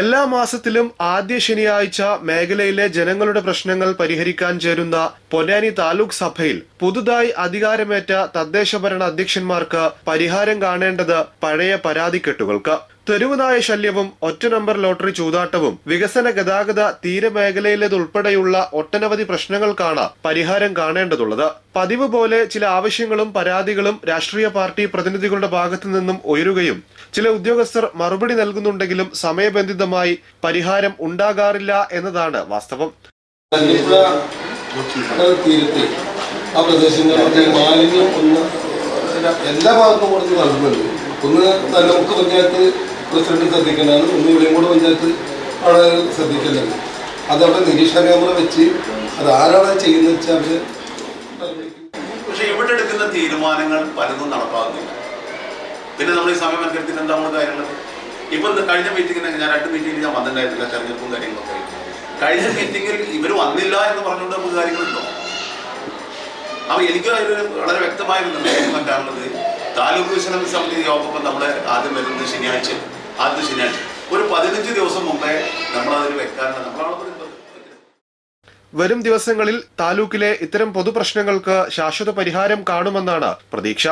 എല്ലാ മാസത്തിലും ആദ്യ ശനിയാഴ്ച മേഖലയിലെ ജനങ്ങളുടെ പ്രശ്നങ്ങൾ പരിഹരിക്കാൻ ചേരുന്ന പൊന്നാനി താലൂക്ക് സഭയിൽ പുതുതായി അധികാരമേറ്റ തദ്ദേശഭരണ അധ്യക്ഷന്മാർക്ക് പരിഹാരം കാണേണ്ടത് പഴയ പരാതിക്കെട്ടുകൾക്ക്. തെരുവുനായ ശല്യവും ഒറ്റ നമ്പർ ലോട്ടറി ചൂതാട്ടവും വികസന ഗതാഗത തീരമേഖലയിലേതുൾപ്പെടെയുള്ള ഒട്ടനവധി പ്രശ്നങ്ങൾക്കാണ് പരിഹാരം കാണേണ്ടതുള്ളത്. പതിവ് പോലെ ചില ആവശ്യങ്ങളും പരാതികളും രാഷ്ട്രീയ പാർട്ടി പ്രതിനിധികളുടെ ഭാഗത്തു നിന്നും ഉയരുകയും ചില ഉദ്യോഗസ്ഥർ മറുപടി നൽകുന്നുണ്ടെങ്കിലും സമയബന്ധിതമായി പരിഹാരം ഉണ്ടാകാറില്ല എന്നതാണ് വാസ്തവം. എല്ലാ ഭാഗത്തും കൊടുത്ത് നൽകുന്നുണ്ട് ഒന്ന് നമുക്ക് പഞ്ചായത്ത് പ്രസിഡന്റ് ശ്രദ്ധിക്കേണ്ടതാണ്. ഒന്ന് ഇവിടെയും പഞ്ചായത്ത് ആണ് ശ്രദ്ധിക്കേണ്ടത്. അതവിടെ നിരീക്ഷണ ക്യാമറ വെച്ച് അത് ആരാണ് ചെയ്യുന്നത് വെച്ചാൽ അവർ പക്ഷെ ഇവിടെ എടുക്കുന്ന തീരുമാനങ്ങൾ പലതും നടപ്പാകുന്നില്ല. പിന്നെ നമ്മൾ ഈ സമയമനുസരിച്ച് എന്താ നമ്മൾ കാര്യങ്ങൾ? ഇപ്പൊ കഴിഞ്ഞ മീറ്റിങ്ങിന് ഞാൻ രണ്ട് മീറ്റിംഗിൽ ഞാൻ വന്നിട്ടുണ്ടായിരുന്നില്ല തെരഞ്ഞെടുപ്പും കാര്യങ്ങളൊക്കെ. കഴിഞ്ഞ മീറ്റിംഗിൽ ഇവർ വന്നില്ല എന്ന് പറഞ്ഞുകൊണ്ട് നമുക്ക് കാര്യങ്ങളുണ്ടോ അപ്പൊ എനിക്ക് വളരെ വ്യക്തമായിരുന്നു വെക്കാനുള്ളത് താലൂക്ക് വിശ്രമ സമിതി യോഗം നമ്മുടെ ആദ്യം വരുന്നത് ശനിയാഴ്ച ആദ്യത്തെ ശനിയാഴ്ച ഒരു പതിനഞ്ച് ദിവസം മുമ്പേ നമ്മൾ അതിൽ വെക്കാറുണ്ട് നമ്മളാണ് വരും ദിവസങ്ങളിൽ താലൂക്കിലെ ഇത്തരം പൊതുപ്രശ്നങ്ങൾക്ക് ശാശ്വത പരിഹാരം കാണുമെന്നാണ് പ്രതീക്ഷ.